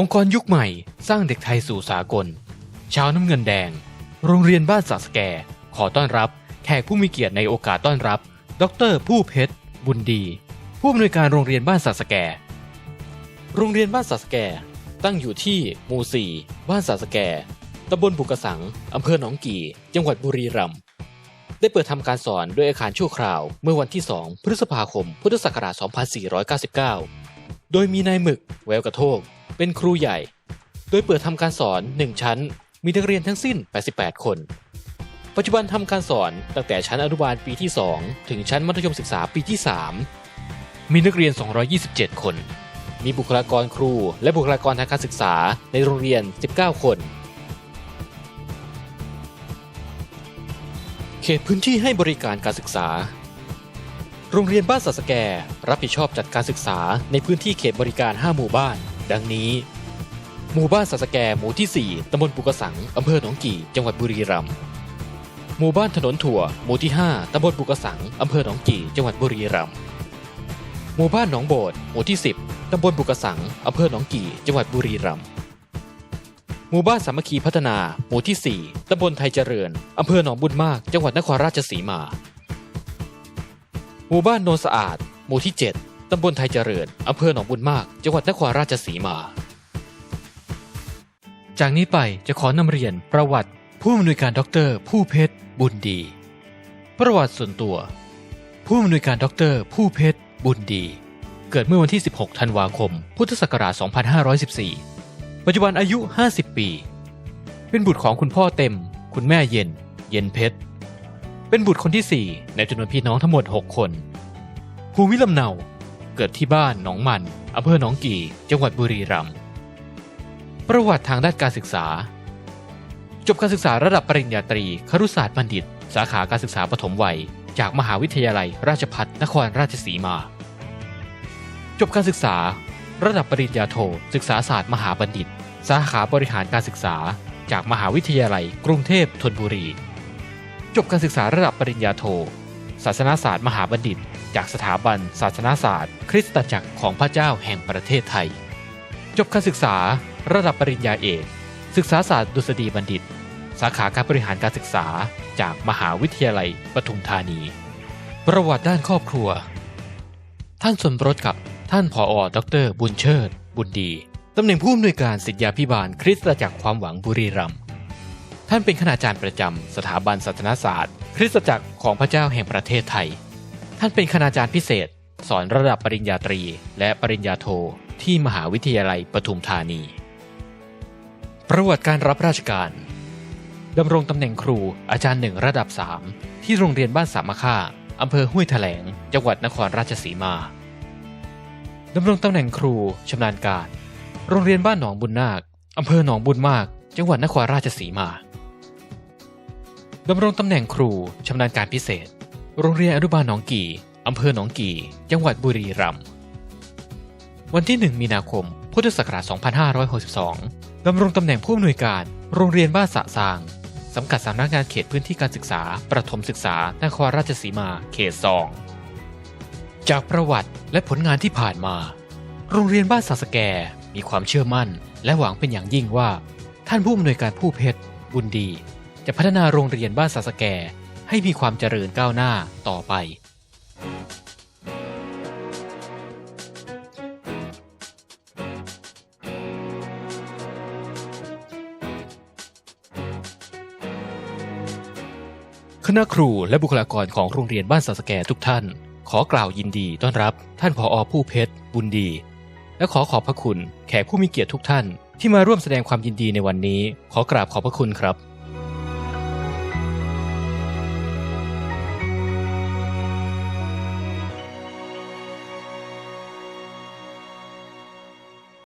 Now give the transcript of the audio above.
องค์กรยุคใหม่สร้างเด็กไทยสู่สากล ชาวน้ำเงินแดง โรงเรียนบ้านสาสแก ขอต้อนรับแขกผู้มีเกียรติในโอกาสต้อนรับ ดร ผู้เพชร บุญดี ผู้อำนวยการโรงเรียนบ้านสาสแก โรงเรียนบ้านสาสแก ตั้งอยู่ที่หมู่ 4 บ้านสาสแก ตำบลบุกระสัง อำเภอหนองกี่ จังหวัดบุรีรัมย์ ได้เปิดทำการสอนด้วยอาคารชั่วคราว เมื่อวันที่ 2 พฤษภาคม พุทธศักราช 2499 โดยมีนายหมึก แววกระโทก เป็นครูใหญ่ โดยเปิดทำการสอน 1 ชั้น มีนักเรียนทั้งสิ้น 88 คน ปัจจุบันทำการสอนตั้งแต่ชั้นอนุบาลปีที่ 2 ถึงชั้นมัธยมศึกษาปีที่ 3 มีนักเรียน 227 คน มีบุคลากรครู และบุคลากรทางการศึกษาในโรงเรียน 19 คนเขตพื้นที่ให้บริการการศึกษา โรงเรียนบ้านสัสแก รับผิดชอบจัดการศึกษาในพื้นที่เขตบริการ 5 หมู่บ้าน ดังนี้ หมู่บ้านสัสแกหมู่ที่ 4ตำบลปุกระสังอำเภอหนองกี่ จังหวัดบุรีรัมย์ หมู่บ้านถนนถั่ว หมู่ที่ 5ตำบลปุกระสังอำเภอหนองกี่ จังหวัดบุรีรัมย์ หมู่บ้านหนองโบด หมู่ที่ 10ตำบลปุกระสังอำเภอหนองกี่ จังหวัดบุรีรัมย์ หมู่บ้านสามัคคีพัฒนา หมู่ที่ 4ตำบลไทยเจริญอำเภอหนองบุญมาก จังหวัดนครราชสีมา หมู่บ้านโนนสะอาด หมู่ที่ 7 ตำบลไทยเจริญ อำเภอหนองบุญมาก จังหวัดนครราชสีมา จากนี้ไปจะขอนำเรียนประวัติ ผู้อำนวยการด็อกเตอร์ผู้เพชร บุญดี ประวัติส่วนตัว ผู้อำนวยการด็อกเตอร์ผู้เพชร บุญดี เกิดเมื่อวันที่ 16 ธันวาคม พุทธศักราช 2514 ปัจจุบันอายุ 50 ปี เป็นบุตรของคุณพ่อเต็ม คุณแม่เย็น เย็นเพชร เป็นบุตรคนที่ 4 ในจำนวนพี่น้องทั้งหมด 6 คน ภูมิลำเนา เกิดที่บ้านหนองมันอำเภอหนองกี่ จังหวัดบุรีรัมย์ประวัติทางด้านการศึกษา จบการศึกษาระดับปริญญาตรีครุศาสตร์บัณฑิต สาขาการศึกษาปฐมวัย จากมหาวิทยาลัย ราชภัฏนครราชสีมา จบการศึกษา ระดับปริญญาโท ศึกษาศาสตร์มหาบัณฑิต สาขาบริหารการศึกษา จากมหาวิทยาลัย กรุงเทพธนบุรี จบการศึกษาระดับปริญญาโท ศาสนาศาสตร์มหาบัณฑิต จากสถาบันศาสนาศาสตร์ คริสตจักรของพระเจ้าแห่งประเทศไทย จบการศึกษาระดับปริญญาเอก ศึกษาศาสตร์ดุษฎีบัณฑิต สาขาการบริหารการศึกษาจากมหาวิทยาลัยปทุมธานี ประวัติด้านครอบครัว ท่านสมรสกับท่านผออดร บุญเชิด บุญดีตำแหน่งผู้อำนวยการศิษยาพิบาลคริสตจักรความหวังบุรีรัมย์ท่านเป็นคณาจารย์ประจำสถาบันศาสนศาสตร์ คริสตจักรของพระเจ้าแห่งประเทศไทย ท่านเป็นคณาจารย์พิเศษ สอนระดับปริญญาตรี และปริญญาโทที่มหาวิทยาลัยปทุมธานี ประวัติการรับราชการดำรงตำแหน่งครูอาจารย์หนึ่งระดับ 3 ที่โรงเรียนบ้านสามะค่าอำเภอห้วยแถลง จังหวัดนครราชสีมาดำรงตำแหน่งครูชำนาญการ โรงเรียนบ้านหนองบุญนาคอำเภอหนองบุญมาก จังหวัดนครราชสีมาดำรงตำแหน่งครูชำนาญการพิเศษ โรงเรียนอนุบาลหนองกี่ อำเภอหนองกี่ จังหวัดบุรีรัมย์ วันที่ 1 มีนาคม พุทธศักราช 2562 ดำรงตำแหน่งผู้อำนวยการ โรงเรียนบ้านสะซาง สังกัดสำนักงานเขตพื้นที่การศึกษา ประถมศึกษา นครราชสีมา เขต2จากประวัติและผลงานที่ผ่านมา โรงเรียนบ้านสะสแก มีความเชื่อมั่น และหวังเป็นอย่างยิ่งว่า ท่านผู้อำนวยการผู้เพชร บุญดี จะพัฒนาโรงเรียนบ้านสะสแก ให้มีความเจริญก้าวหน้าต่อไป คณะครูและบุคลากรของโรงเรียนบ้านสะสแกทุกท่าน ขอกล่าวยินดีต้อนรับท่านผออผู้เพชร บุญดี และขอขอบพระคุณแขกผู้มีเกียรติทุกท่าน ที่มาร่วมแสดงความยินดีในวันนี้ ขอกราบขอบพระคุณครับ